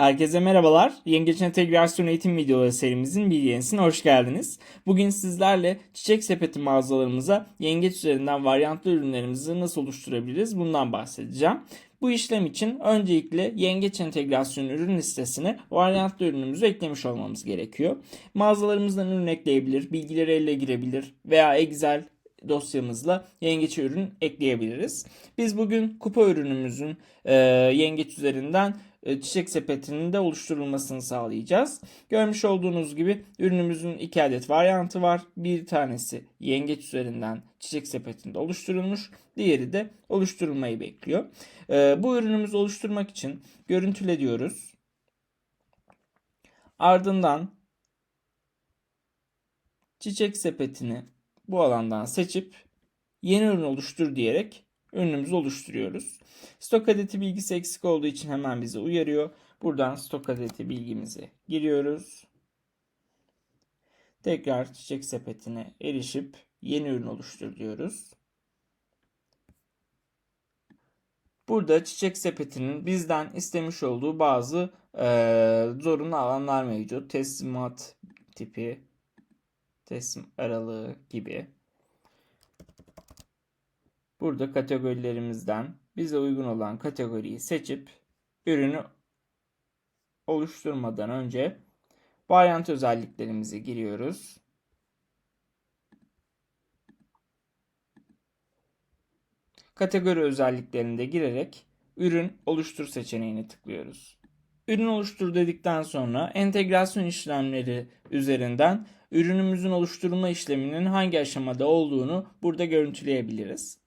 Herkese merhabalar. Yengeç Entegrasyon Eğitim Videoları serimizin bir yenisine hoş geldiniz. Bugün sizlerle Çiçek Sepeti mağazalarımıza yengeç üzerinden varyantlı ürünlerimizi nasıl oluşturabiliriz bundan bahsedeceğim. Bu işlem için öncelikle Yengeç Entegrasyon ürün listesine varyantlı ürünümüzü eklemiş olmamız gerekiyor. Mağazalarımızdan ürün ekleyebilir, bilgileri elle girebilir veya Excel dosyamızla yengeç ürün ekleyebiliriz. Biz bugün kupa ürünümüzün e, yengeç üzerinden e, çiçek sepetinin de oluşturulmasını sağlayacağız. Görmüş olduğunuz gibi ürünümüzün iki adet varyantı var. Bir tanesi yengeç üzerinden çiçek sepetinde oluşturulmuş. Diğeri de oluşturulmayı bekliyor. E, bu ürünümüzü oluşturmak için görüntüle diyoruz. Ardından çiçek sepetini bu alandan seçip yeni ürün oluştur diyerek ürünümüzü oluşturuyoruz. Stok adeti bilgisi eksik olduğu için hemen bizi uyarıyor. Buradan stok adeti bilgimizi giriyoruz. Tekrar çiçek sepetine erişip yeni ürün oluştur diyoruz. Burada çiçek sepetinin bizden istemiş olduğu bazı e, zorunlu alanlar mevcut. Teslimat tipi, teslim aralığı gibi. Burada kategorilerimizden bize uygun olan kategoriyi seçip ürünü oluşturmadan önce varyant özelliklerimizi giriyoruz. Kategori özelliklerinde girerek ürün oluştur seçeneğini tıklıyoruz. Ürün oluştur dedikten sonra entegrasyon işlemleri üzerinden ürünümüzün oluşturulma işleminin hangi aşamada olduğunu burada görüntüleyebiliriz.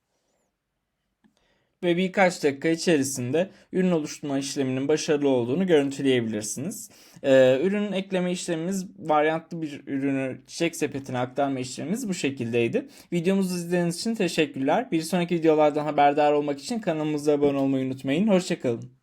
Ve birkaç dakika içerisinde ürün oluşturma işleminin başarılı olduğunu görüntüleyebilirsiniz. Ee, ürün ekleme işlemimiz varyantlı bir ürünü çiçek sepetine aktarma işlemimiz bu şekildeydi. Videomuzu izlediğiniz için teşekkürler. Bir sonraki videolardan haberdar olmak için kanalımıza abone olmayı unutmayın. Hoşçakalın.